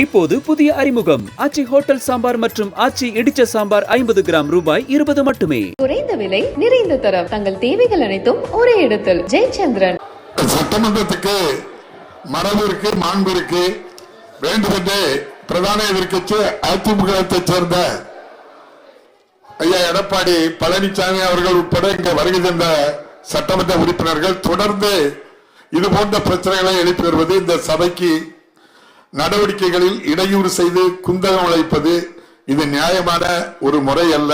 இப்போது புதிய அறிமுகம். ஆச்சி ஹோட்டல் சாம்பார் மற்றும் ஆச்சி இடிச்ச சாம்பார் ஐம்பது கிராம் ரூபாய் இருபது மட்டுமே. குறைந்த விலை நிறைந்த தரம். தங்கள் தேவைகள் அனைத்தும் ஒரே இடத்தில். ஜெயச்சந்திரன். சட்டமன்றத்துக்கு மரபு இருக்கு மாண்பு இருக்கு வேண்டுமென்று பிரதான எதிர்க்கட்சி அதிமுகத்தை சேர்ந்த ஐயா எடப்பாடி பழனிசாமி அவர்கள் உட்பட இங்க வருகை தந்த சட்டமன்ற உறுப்பினர்கள் தொடர்ந்து இது போன்ற பிரச்சனைகளை எழுப்பி வருவது இந்த சபைக்கு நடவடிக்கைகளில் இடையூறு செய்து குந்தகம் அழைப்பது இது நியாயமான ஒரு முறை அல்ல.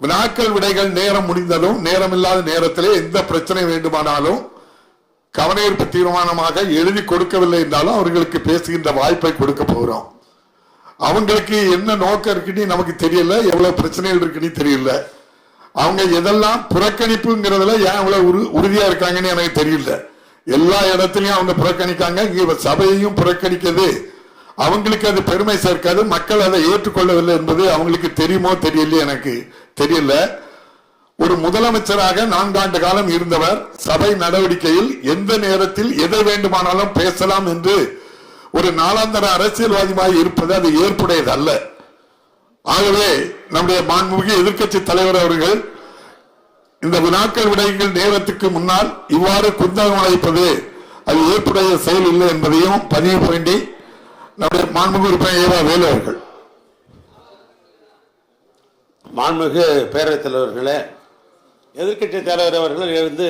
வினாக்கள் விடைகள் நேரம் முடிந்ததும் நேரம் இல்லாத நேரத்திலே எந்த பிரச்சனை வேண்டுமானாலும் கவனஈர்ப்பு தீர்மானமாக எழுதி கொடுக்கவில்லை என்றாலும் அவர்களுக்கு பேசுகின்ற வாய்ப்பை கொடுக்க போகிறோம். அவங்களுக்கு என்ன நோக்கம் இருக்குன்னு நமக்கு தெரியல எவ்வளவு பிரச்சனைகள் இருக்குன்னு தெரியல. அவங்க எதெல்லாம் புறக்கணிப்புங்கிறதுல ஏன் இவ்வளவு உறுதியா இருக்காங்கன்னு எனக்கு தெரியல. எல்லா இடத்திலையும் அவங்க புறக்கணிக்காங்க இங்க சபையையும் புறக்கணிக்கிறது அவங்களுக்கு அது பெருமை சேர்க்காது மக்கள் அதை ஏற்றுக்கொள்ளவில்லை என்பது அவங்களுக்கு தெரியுமோ தெரியல எனக்கு தெரியல. ஒரு முதலமைச்சராக நான்காண்டு காலம் இருந்தவர் சபை நடவடிக்கையில் எந்த நேரத்தில் எதை வேண்டுமானாலும் பேசலாம் என்று ஒரு நாளாந்தர அரசியல்வாதியாக இருப்பது அது ஏற்புடையது அல்ல ஆகவே நம்முடைய மாண்புமிகு எதிர்க்கட்சி தலைவர் அவர்கள் இந்த வினாக்கள் விடைகள் நேரத்துக்கு முன்னால் இவ்வாறு குந்தகம் அழைப்பது அது ஏற்புடைய செயல் இல்லை என்பதையும் பதிவு வேண்டி நம்முடைய மாண்புமிகு உறுப்பினர் ஏவா வேலு அவர்கள். மாண்புமிகு பேரவைத் தலைவர்களே எதிர்க்கட்சி தலைவர் அவர்கள் எழுந்து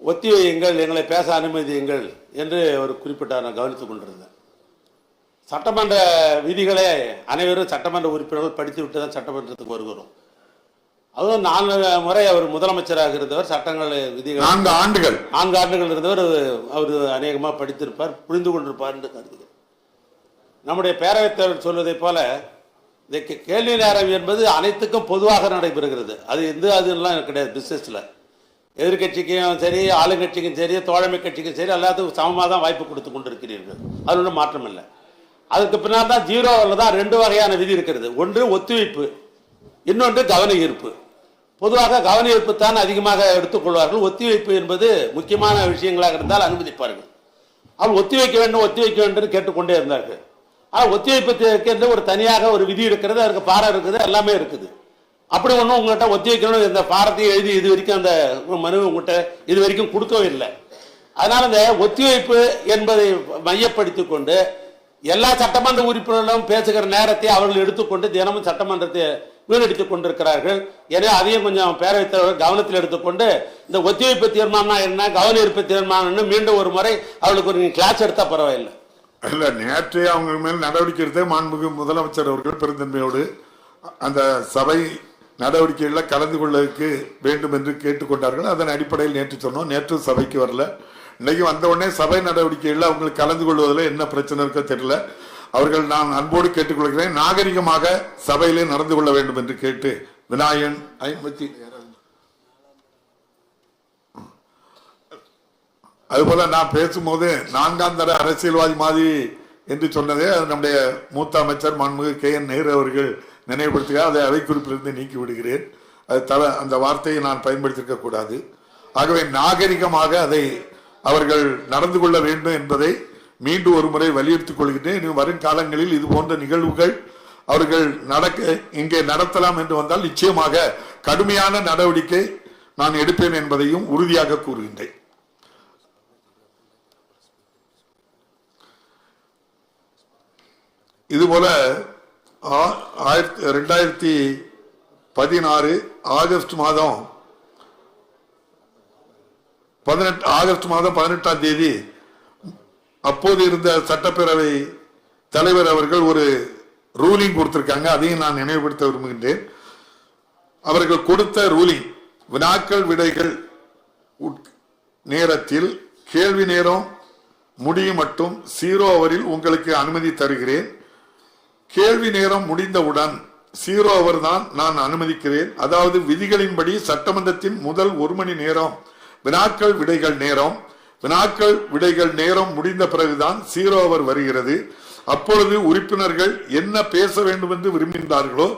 ஒத்திவையுங்கள் எங்களை பேச அனுமதியுங்கள் என்று அவர் குறிப்பிட்டார் நான் கவனித்துக் கொண்டிருந்தேன். சட்டமன்ற விதிகளை அனைவரும் சட்டமன்ற உறுப்பினர்கள் படித்து விட்டு தான் சட்டமன்றத்துக்கு வருகிறோம். அதுவும் நான்கு முறை அவர் முதலமைச்சராக இருந்தவர் சட்டங்கள் விதிகள். நான்கு ஆண்டுகள். நான்கு ஆண்டுகள் இருந்தவர் அவர் அநேகமாக படித்திருப்பார் புரிந்து கொண்டிருப்பார் என்று கருதுகிறேன். நம்முடைய பேரவைத் தலைவர் சொல்வதைப் போல இந்த கேள்வி நேரம் என்பது அனைத்துக்கும் பொதுவாக நடைபெறுகிறது. அது எந்த அதுலாம் கிடையாது பிசினஸ்ல எதிர்கட்சிக்கும் சரி ஆளுங்கட்சிக்கும் சரி தோழமை கட்சிக்கும் சரி எல்லாத்துக்கும் சமமாக தான் வாய்ப்பு கொடுத்து கொண்டிருக்கிறீர்கள். அது ஒன்றும் மாற்றம் இல்லை. அதுக்கு பின்னால் தான் ஜீரோவில் தான் ரெண்டு வகையான விதி இருக்கிறது. ஒன்று ஒத்துழைப்பு இன்னொன்று கவன ஈர்ப்பு பொதுவாக கவனிப்பு தான் அதிகமாக எடுத்துக்கொள்வார்கள் ஒத்திவைப்பு என்பது முக்கியமான விஷயங்களாக இருந்தால் அனுமதிப்பார்கள். அவர் ஒத்தி வைக்க வேண்டும் ஒத்தி வைக்க வேண்டும் கேட்டுக்கொண்டே இருந்தார்கள். ஆனால் ஒத்திவைப்புக்கு என்று ஒரு தனியாக ஒரு விதி இருக்கிறது அதுக்கு பாரம் இருக்குது எல்லாமே இருக்குது. அப்படி ஒன்றும் உங்கள்கிட்ட ஒத்தி வைக்கணும் இந்த பாரத்தையும் எழுதி இது வரைக்கும் அந்த மனு உங்கள்கிட்ட இது வரைக்கும் கொடுக்கவே இல்லை. அதனால இந்த ஒத்திவைப்பு என்பதை மையப்படுத்தி கொண்டு எல்லா சட்டமன்ற உறுப்பினர்களும் பேசுகிற நேரத்தை அவர்கள் எடுத்துக்கொண்டு தினமும் சட்டமன்றத்தை வீணடித்துக் கொண்டிருக்கிறார்கள். எனவே அதையும் கொஞ்சம் பேரவைத் தலைவர் கவனத்தில் எடுத்துக்கொண்டு இந்த ஒத்திவைப்பு தீர்மானம் என்ன கவன ஈர்ப்பு தீர்மானம்னு மீண்டும் ஒரு முறை அவளுக்கு ஒரு கிளாஸ் எடுத்தா பரவாயில்லை. இல்ல நேற்றே அவங்க மேல் நடவடிக்கை எடுத்து மாண்புமிகு முதலமைச்சர் அவர்கள் பெருந்தன்மையோடு அந்த சபை நடவடிக்கைகளில் கலந்து கொள்ளதுக்கு வேண்டும் என்று கேட்டுக்கொண்டார்கள். அதன் அடிப்படையில் நேற்று சொன்னோம். நேற்று சபைக்கு வரல. இன்னைக்கு வந்த உடனே சபை நடவடிக்கைகளில் அவங்களுக்கு கலந்து கொள்வதில் என்ன பிரச்சனை இருக்கோ தெரியல. அவர்கள் நான் அன்போடு கேட்டுக்கொள்கிறேன். நாகரிகமாக சபையிலே நடந்து கொள்ள வேண்டும் என்று கேட்டு விநாயகன் ஐம்பத்தி அதுபோல நான் பேசும்போது நான்காம் தர அரசியல்வாதி மாதிரி என்று சொன்னதே அது நம்முடைய மூத்த அமைச்சர் மன்முக கே என் நேரு அவர்கள் நினைவுபடுத்துக அதை அவை குறிப்பிலிருந்து நீக்கி விடுகிறேன். அது தர அந்த வார்த்தையை நான் பயன்படுத்தியிருக்க கூடாது. ஆகவே நாகரிகமாக அதை அவர்கள் நடந்து கொள்ள வேண்டும் என்பதை மீண்டும் ஒரு முறை வலியுறுத்திக் கொள்கிறேன். இனி வரும் காலங்களில் இது போன்ற நிகழ்வுகள் அவர்கள் நடக்க இங்கே நடத்தலாம் என்று வந்தால் நிச்சயமாக கடுமையான நடவடிக்கை நான் எடுப்பேன் என்பதையும் உறுதியாக கூறுகின்றேன். இதுபோல ஆ- ஆயிரத்தி ரெண்டாயிரத்தி பதினாறு ஆகஸ்ட் மாதம் பதினெட்டு ஆகஸ்ட் மாதம் பதினெட்டாம் தேதி அப்போது இருந்த சட்டப்பேரவை தலைவர் அவர்கள் ஒரு ரூலிங் கொடுத்திருக்காங்க. அதையும் நான் நினைவுபடுத்த விரும்புகின்றேன். அவர்கள் கொடுத்த ரூலிங் வினாக்கள் விடைகள் உட்- நேரத்தில் கேள்வி நேரம் முடியும் மட்டும் ஜீரோ அவரில் உங்களுக்கு அனுமதி தருகிறேன். கேள்வி நேரம் முடிந்தவுடன் ஜீரோ அவர் தான் நான் அனுமதிக்கிறேன். அதாவது விதிகளின்படி சட்டமன்றத்தின் முதல் ஒரு மணி நேரம் வினாக்கள் விடைகள் நேரம் வினாக்கள் விடைகள் நேரம் முடிந்த பிறகுதான் சீரோ அவர் வருகிறது. அப்பொழுது உறுப்பினர்கள் என்ன பேச வேண்டும் என்று விரும்புகின்றார்களோ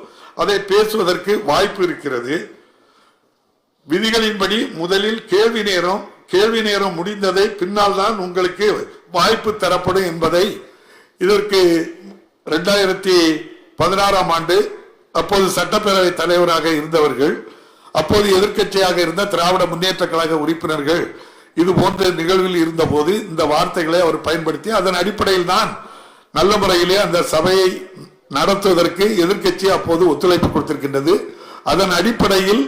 அதை பேசுவதற்கு வாய்ப்பு இருக்கிறது. விதிகளின்படி முதலில் கேள்வி நேரம் கேள்வி நேரம் முடிந்ததை பின்னால் தான் உங்களுக்கு வாய்ப்பு தரப்படும் என்பதை இதற்கு இரண்டாயிரத்தி பதினாறாம் ஆண்டு அப்போது சட்டப்பேரவை தலைவராக இருந்தவர்கள் அப்போது எதிர்க்கட்சியாக இருந்த திராவிட முன்னேற்ற கழக உறுப்பினர்கள் இது போன்ற நிகழ்வில் இருந்தபோது இந்த வார்த்தைகளை அவர் பயன்படுத்தி அதன் அடிப்படையில் தான் நல்ல முறையிலே அந்த சபையை நடத்துவதற்கு எதிர்க்கட்சி அப்போது ஒத்துழைப்பு கொடுத்திருக்கின்றது. அதன் அடிப்படையில்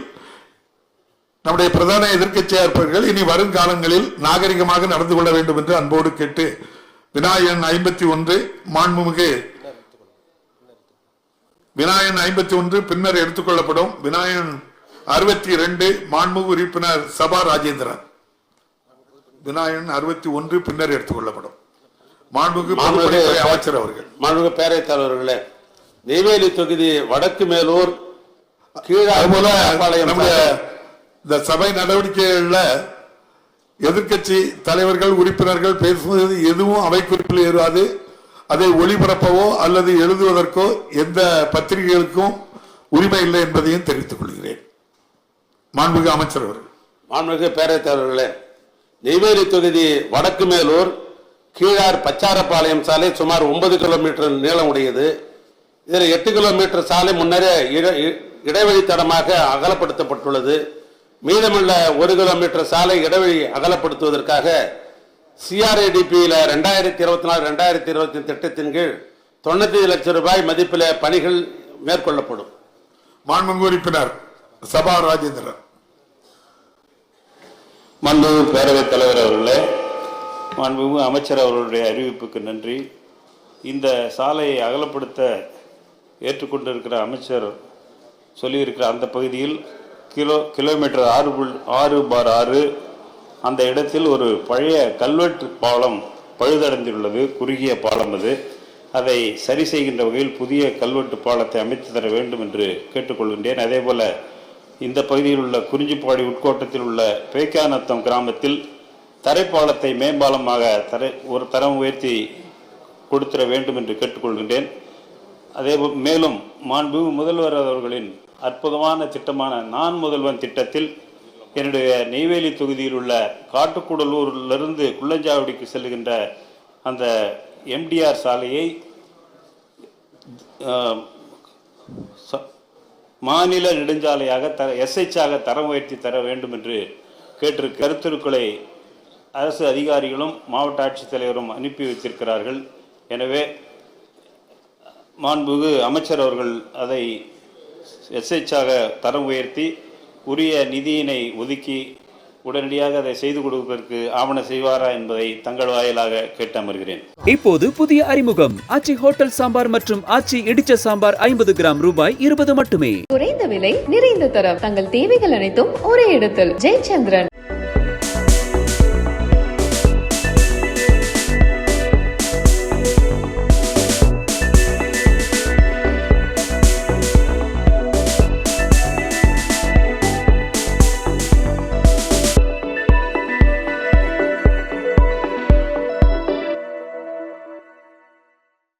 நம்முடைய பிரதான எதிர்க்கட்சியாக இருப்பவர்கள் இனி வருங்காலங்களில் நாகரிகமாக நடந்து கொள்ள வேண்டும் என்று அன்போடு கேட்டு விநாயகன் ஐம்பத்தி ஒன்று மாண்புமிகு விநாயகன் ஐம்பத்தி ஒன்று பின்னர் எடுத்துக்கொள்ளப்படும் விநாயகன் அறுபத்தி இரண்டு மாண்புமிகு உறுப்பினர் சபா ராஜேந்திரன். விநாயகன் அறுபத்தி ஒன்று பின்னர் எடுத்துக்கொள்ளப்படும் மாண்புமிகு பொதுப்பணித்துறை அமைச்சர் அவர்கள். மாண்புமிகு பேரவைத் தலைவர்களே நெய்வேலி தொகுதி வடக்கு மேலூர் இந்த சபை நடவடிக்கைகள்ல எதிர்க்கட்சி தலைவர்கள் உறுப்பினர்கள் பேசுவது எதுவும் அவை குறிப்பில் ஏறாது. அதை ஒளிபரப்பவோ அல்லது எழுதுவதற்கோ எந்த பத்திரிகைகளுக்கும் உரிமை இல்லை என்பதையும் தெரிவித்துக் கொள்கிறேன். மாண்புமிகு அமைச்சர் அவர்கள். மாண்புமிகு பேரவைத் தலைவர்களே நெய்வேலி தொகுதி வடக்கு மேலூர் கீழார் பச்சாரப்பாளையம் சாலை சுமார் ஒன்பது கிலோமீட்டர் நீளம் உடையது. இதில் எட்டு கிலோமீட்டர் சாலை முன்னரே இட- இடைவெளி தடமாக அகலப்படுத்தப்பட்டுள்ளது. மீதமுள்ள ஒரு கிலோமீட்டர் சாலை இடைவெளி அகலப்படுத்துவதற்காக சிஆர்ஏடிபியில் ரெண்டாயிரத்தி இருபத்தி நாலு ரெண்டாயிரத்தி இருபத்தி திட்டத்தின் கீழ் தொண்ணூத்தி லட்சம் ரூபாய் மதிப்பில் பணிகள் மேற்கொள்ளப்படும். மாண்புமிகு உறுப்பினர் சபா ராஜேந்திரன். மாண்புமிகு பேரவைத் தலைவர் அவர்களே மாண்புமிகு அமைச்சர் அவர்களுடைய அறிவிப்புக்கு நன்றி. இந்த சாலையை அகலப்படுத்த ஏற்றுக்கொண்டிருக்கிற அமைச்சர் சொல்லியிருக்கிற அந்த பகுதியில் கிலோ கிலோமீட்டர் ஆறு புல் ஆறு பார் ஆறு அந்த இடத்தில் ஒரு பழைய கல்வெட்டு பாலம் பழுதடைந்துள்ளது குறுகிய பாலம் அது. அதை சரி செய்கின்ற வகையில் புதிய கல்வெட்டு பாலத்தை அமைத்து தர வேண்டும் என்று கேட்டுக்கொள்கின்றேன். அதேபோல் இந்த பகுதியில் உள்ள குறிஞ்சிப்பாடி உட்கோட்டத்தில் உள்ள பேக்கானத்தம் கிராமத்தில் தரைப்பாலத்தை மேம்பாலமாக தரை ஒரு தரம் உயர்த்தி கொடுத்திட வேண்டும் என்று கேட்டுக்கொள்கின்றேன். அதே மேலும் மாண்பு முதல்வர் அவர்களின் அற்புதமான திட்டமான நான் முதல்வன் திட்டத்தில் என்னுடைய நெய்வேலி தொகுதியில் உள்ள காட்டுக்கூடலூரிலிருந்து குள்ளஞ்சாவடிக்கு செல்லுகின்ற அந்த எம்டிஆர் சாலையை ச- மாநில நெடுஞ்சாலையாக தர எஸ்ஹெச்சாக தரம் உயர்த்தி தர வேண்டும் என்று கேட்டிருக்க கருத்துருக்களை அரசு அதிகாரிகளும் மாவட்ட ஆட்சித்தலைவரும் அனுப்பி வைத்திருக்கிறார்கள். எனவே மாண்புகு அமைச்சர் அவர்கள் அதை எஸ்ஹெச்சாக தரம் உயர்த்தி உரிய நிதியினை ஒதுக்கி உடனடியாக அதை செய்து கொடுப்பதற்கு ஆவண செய்வாரா என்பதை தங்கள் வாயிலாக கேட்டு அமர்கிறேன் இப்போது புதிய அறிமுகம். ஆச்சி ஹோட்டல் சாம்பார் மற்றும் ஆச்சி இடிச்ச சாம்பார் ஐம்பது கிராம் ரூபாய் இருபது மட்டுமே. குறைந்த விலை நிறைந்த தரம். தங்கள் தேவைகள் அனைத்தும் ஒரே இடத்தில். ஜெயச்சந்திரன்.